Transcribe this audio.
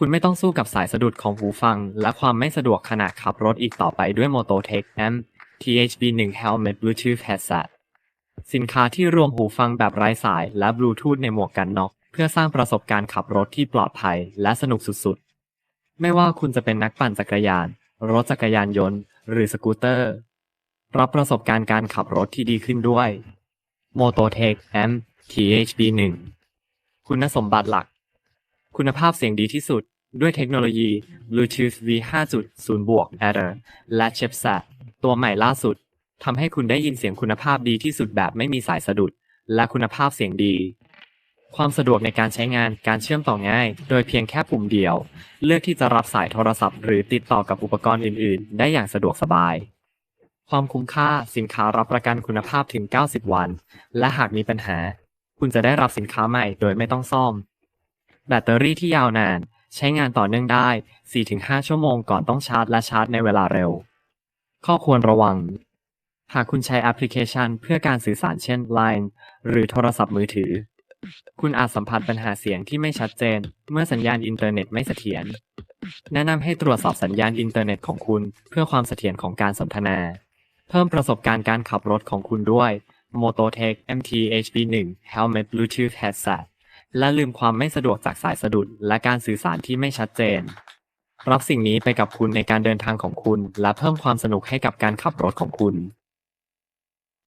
คุณไม่ต้องสู้กับสายสะดุดของหูฟัง และความไม่สะดวกขณะขับรถอีกต่อไปด้วย Mototech M THB1 Helmet Bluetooth Headset สินค้าที่รวมหูฟังแบบไร้สายและบลูทูธในหมวกกันน็อก เพื่อสร้างประสบการณ์ขับรถที่ปลอดภัยและสนุกสุดๆ ไม่ว่าคุณจะเป็นนักปั่นจักรยาน รถจักรยานยนต์ หรือสกูตเตอร์ รับประสบการณ์การขับรถที่ดีขึ้นด้วย Mototech M THB1 คุณสมบัติหลัก คุณภาพเสียงดีที่สุดด้วยเทคโนโลยี Bluetooth V 5.0บวก Adder และ Chipset ตัวใหม่ล่าสุดทำให้คุณได้ยินเสียงคุณภาพดีที่สุดแบบไม่มีสายสะดุด และคุณภาพเสียงดี ความสะดวกในการใช้งานการเชื่อมต่อง่าย โดยเพียงแค่ปุ่มเดียว เลือกที่จะรับสายโทรศัพท์ หรือติดต่อกับอุปกรณ์อื่น ๆ ได้อย่างสะดวกสบาย ความคุ้มค่าสินค้ารับประกันคุณภาพถึง 90 วัน และหากมีปัญหา คุณจะได้รับสินค้าใหม่โดยไม่ต้องซ่อม แบตเตอรี่ที่ยาวนาน ใช้งานต่อเนื่องได้ 4-5 ชั่วโมงก่อนต้องชาร์จและชาร์จในเวลาเร็ว ข้อควรระวัง หากคุณใช้แอปพลิเคชันเพื่อการสื่อสารเช่น Line หรือโทรศัพท์มือถือ คุณอาจสัมผัสปัญหาเสียงที่ไม่ชัดเจน เมื่อสัญญาณอินเทอร์เน็ตไม่เสถียร แนะนำให้ตรวจสอบสัญญาณอินเทอร์เน็ตของคุณ เพื่อความเสถียรของการสนทนา เพิ่มประสบการณ์การขับรถของคุณด้วย Mototech MT-HB1 Helmet Bluetooth Headset และลืมความไม่สะดวกจากสายสะดุดและการสื่อสารที่ไม่ชัดเจน รับสิ่งนี้ไปกับคุณในการเดินทางของคุณ และเพิ่มความสนุกให้กับการขับรถของคุณ